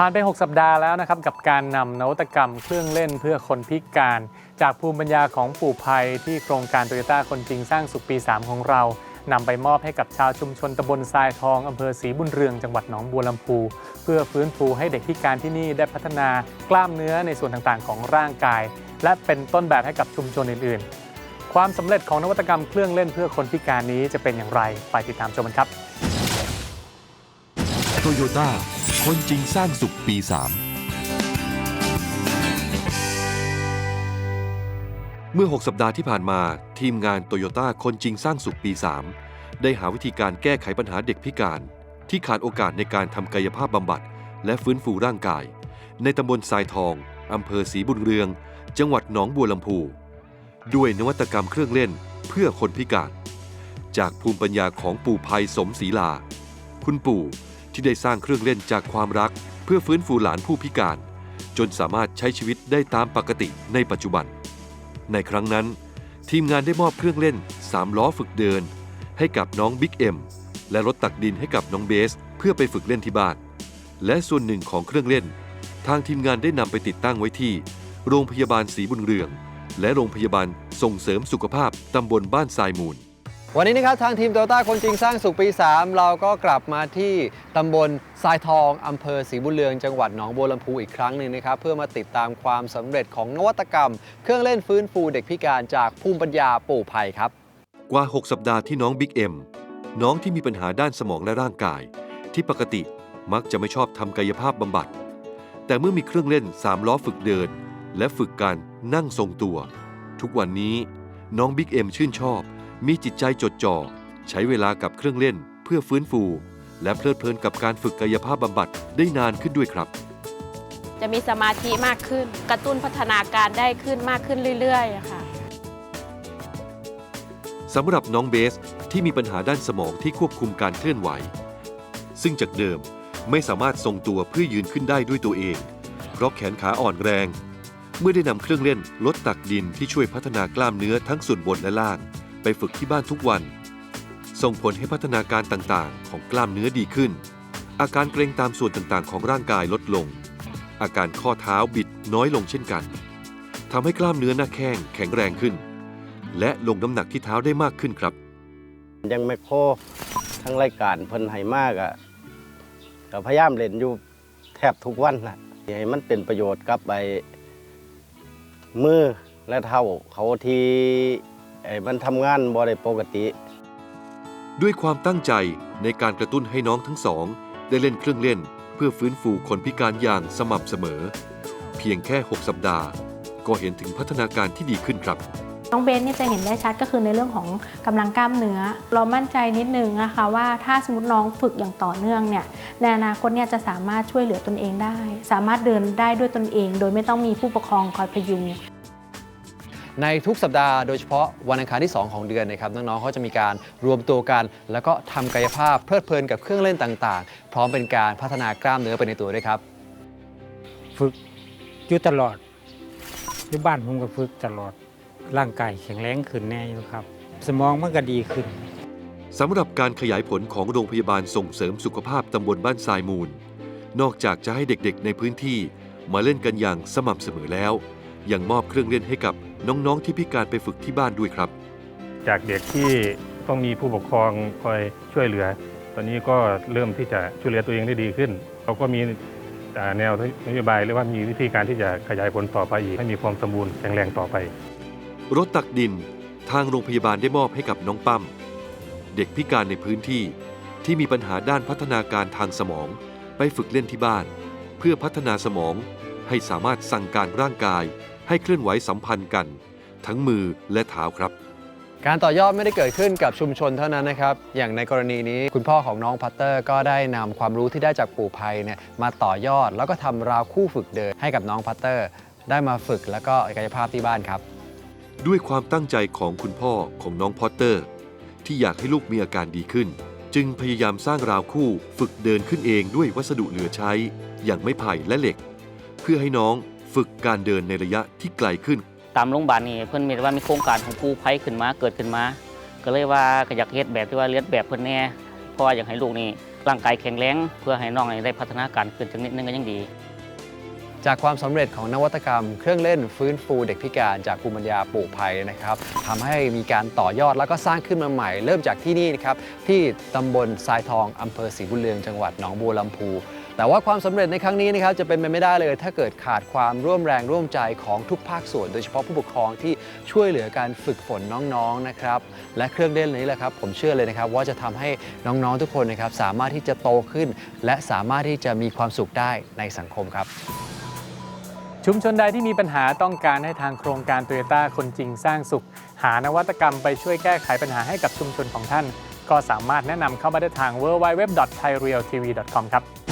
ผ่านไป 6 สัปดาห์แล้วนะครับกับการนำนวัตกรรมเครื่องเล่นเพื่อคนพิการ จากภูมิปัญญาของปู่ภัยที่โครงการโตโยต้าคนจริงสร้างสุขปี 3 ของเรานำไปมอบให้กับชาวชุมชนตำบลทรายทองอำเภอศรีบุญเรืองจังหวัดหนองบัวลำพู เพื่อฟื้นฟูให้เด็กพิการที่นี่ได้พัฒนากล้ามเนื้อในส่วนต่างๆ ของร่างกาย และเป็นต้นแบบให้กับชุมชนอื่นๆ ความสำเร็จของนวัตกรรมเครื่องเล่นเพื่อคนพิการนี้จะเป็นอย่างไรไปติดตามชมกันครับโตโยต้า คนจริงสร้างสุขปี 3 เมื่อ 6 สัปดาห์ที่ผ่านมา ทีมงานโตโยต้าคนจริงสร้างสุขปี 3 ได้หาวิธีการแก้ไขปัญหาเด็กพิการ ที่ขาดโอกาสในการทำกายภาพบำบัด และฟื้นฟูร่างกาย ในตำบลทรายทองอำเภอศรีบุญเรือง จังหวัดหนองบัวลำพู ด้วยนวัตกรรมเครื่องเล่นเพื่อคนพิการ จากภูมิปัญญาของปู่ภัยสมศรีลา คุณปู่ ที่ได้สร้างเครื่องเล่นจากความรัก เพื่อฟื้นฟูหลานผู้พิการ จนสามารถใช้ชีวิตได้ตามปกติในปัจจุบัน ในครั้งนั้น ทีมงานได้มอบเครื่องเล่น 3 ล้อฝึกเดิน ให้กับน้องบิ๊กเอ็มและรถตักดินให้กับน้องเบส เพื่อไปฝึกเล่นที่บ้าน และส่วนหนึ่งของเครื่องเล่น ทางทีมงานได้นำไปติดตั้งไว้ที่ โรงพยาบาลศรีบุญเรือง และโรงพยาบาลส่งเสริมสุขภาพตำบลบ้านทรายมูล วันนี้นะครับทางทีมโตโยต้าคนจริงสร้างสุขปี 3 เราก็กลับมาที่ตำบลทรายทองอำเภอศรีบุญเรืองจังหวัดหนองบัวลำพูอีกครั้งหนึ่งนะครับ เพื่อมาติดตามความสำเร็จของนวัตกรรม เครื่องเล่นฟื้นฟูเด็กพิการจากภูมิปัญญาปู่ภัยครับ กว่า 6 สัปดาห์ที่น้องบิ๊กเอ็มน้องที่มีปัญหาด้านสมองและร่างกาย ที่ปกติมักจะไม่ชอบทำกายภาพบำบัด แต่เมื่อมีเครื่องเล่น3ล้อฝึกเดิน และฝึกการนั่งทรงตัว ทุกวันนี้น้องบิ๊กเอ็มชื่นชอบ มีจิตใจจดจ่อ ใช้เวลากับเครื่องเล่นเพื่อฟื้นฟู และเพลิดเพลินกับการฝึกกายภาพบำบัดได้นานขึ้นด้วยครับ จะมีสมาธิมากขึ้น กระตุ้นพัฒนาการได้ขึ้นมากขึ้นเรื่อยๆอะค่ะสำหรับน้องเบสที่มีปัญหาด้านสมองที่ควบคุมการเคลื่อนไหว ซึ่งจากเดิมไม่สามารถทรงตัวเพื่อยืนขึ้นได้ด้วยตัวเอง เพราะแขนขาอ่อนแรง เมื่อได้นำเครื่องเล่นลดตักดินที่ช่วยพัฒนากล้ามเนื้อทั้งส่วนบนและล่าง ไปฝึกที่บ้านทุกวัน ส่งผลให้พัฒนาการต่างๆ ของกล้ามเนื้อดีขึ้น อาการเกร็งตามส่วนต่างๆ ของร่างกายลดลง อาการข้อเท้าบิดน้อยลงเช่นกันทำให้กล้ามเนื้อหน้าแข้งแข็งแรงขึ้น และลงน้ำหนักที่เท้าได้มากขึ้นครับ ยังไม่โคทั้งรายการเพิ่นให้มากอะก็พยายามเล่นอยู่แทบทุกวันนะให้มันเป็นประโยชน์กับไปมือและเท้าเขาที่ ไอ้มันทำงานบ่ได้ปกติ ด้วยความตั้งใจในการกระตุ้นให้น้องทั้งสอง ได้เล่นเครื่องเล่น เพื่อฟื้นฟูคนพิการอย่างสม่ำเสมอ เพียงแค่ 6 สัปดาห์ ก็เห็นถึงพัฒนาการที่ดีขึ้นครับ น้องเบนเนี่ยจะเห็นได้ชัดก็คือในเรื่องของกำลังกล้ามเนื้อ เรามั่นใจนิดนึงนะคะว่าถ้าสมมติน้องฝึกอย่างต่อเนื่องเนี่ยในอนาคตเนี่ยจะสามารถช่วยเหลือตนเองได้ สามารถเดินได้ด้วยตนเอง โดยไม่ต้องมีผู้ปกครองคอยพยุง ในทุกสัปดาห์โดยเฉพาะวันอังคารที่ 2 ของเดือนนะครับน้องๆเขาจะมีการรวมตัวกัน แล้วก็ทำกายภาพเพลิดเพลินกับเครื่องเล่นต่างๆ พร้อมเป็นการพัฒนากล้ามเนื้อไปในตัวด้วยครับ ฝึกอยู่ตลอดที่บ้านผมก็ฝึกตลอดร่างกายแข็งแรงขึ้นแน่อยู่ครับ สมองมันก็ดีขึ้นสำหรับการขยายผลของโรงพยาบาลส่งเสริมสุขภาพตำบลบ้านทรายมูล นอกจากจะให้เด็กๆในพื้นที่มาเล่นกันอย่างสม่ำเสมอแล้ว ยังมอบเครื่องเล่นให้กับน้องๆที่พิการไปฝึกที่บ้านด้วยครับ จากเด็กที่ต้องมีผู้ปกครองคอยช่วยเหลือ ตอนนี้ก็เริ่มที่จะช่วยเหลือตัวเองได้ดีขึ้น เราก็มีอ่าแนวนโยบายหรือว่ามีวิธีการที่จะขยายผลต่อไปอีกให้มีความสมบูรณ์แข็งแรงต่อไป รถตักดินทางโรงพยาบาลได้มอบให้กับน้องปั้ม เด็กพิการในพื้นที่ที่มีปัญหาด้านพัฒนาการทางสมอง ไปฝึกเล่นที่บ้าน เพื่อพัฒนาสมองให้สามารถสั่งการร่างกาย ให้เคลื่อนไหวสัมพันธ์กัน ทั้งมือและเท้าครับ การต่อยอดไม่ได้เกิดขึ้นกับชุมชนเท่านั้นนะครับ อย่างในกรณีนี้คุณพ่อของน้องพัตเตอร์ก็ได้นำความรู้ที่ได้จากปู่ภัยเนี่ยมาต่อยอดแล้วก็ทำราวคู่ฝึกเดินให้กับน้องพัตเตอร์ ได้มาฝึกแล้วก็กายภาพที่บ้านครับ ด้วยความตั้งใจของคุณพ่อของน้องพอตเตอร์ ที่อยากให้ลูกมีอาการดีขึ้น จึงพยายามสร้างราวคู่ฝึกเดินขึ้นเองด้วยวัสดุเหลือใช้ อย่างไม้ไผ่และเหล็ก เพื่อให้น้อง ฝึกการเดินในระยะที่ไกลขึ้น ตามโรงพยาบาลนี่เพื่อนมีว่ามีโครงการของกู้ภัยขึ้นมาเกิดขึ้นมา ก็เลยว่าก็อยากเฮ็ดแบบที่ว่าเลียนแบบเพื่อนแน่เพราะว่าอยากให้ลูกนี่ร่างกายแข็งแรง เพื่อให้น้องได้พัฒนาการขึ้นจังนิดนึงก็ยังดี จากความสำเร็จของนวัตกรรม เครื่องเล่นฟื้นฟูเด็กพิการจากภูมิปัญญาปลูกภัยนะครับทำให้มีการต่อยอดแล้วก็สร้างขึ้นมาใหม่ เริ่มจากที่นี่นะครับที่ตำบลทรายทองอำเภอศรีบุญเรืองจังหวัดหนองบัวลำพูแต่ว่าความสำเร็จในครั้งนี้นะครับจะเป็นไปไม่ได้เลย ถ้าเกิดขาดความร่วมแรงร่วมใจของทุกภาคส่วน โดยเฉพาะผู้ปกครองที่ช่วยเหลือการฝึกฝนน้องๆนะครับและเครื่องเล่นนี้แหละครับผมเชื่อเลยนะครับว่าจะทำให้น้องๆทุกคนนะครับสามารถที่จะโตขึ้น และสามารถที่จะมีความสุขได้ในสังคมครับ ชุมชนใดที่มีปัญหาต้องการให้ทางโครงการโตโยต้าคนจริงสร้างสุข หานวัตกรรมไปช่วยแก้ไขปัญหาให้กับชุมชนของท่าน ก็สามารถแนะนำเข้ามาได้ทาง www.thairealtv.com ครับ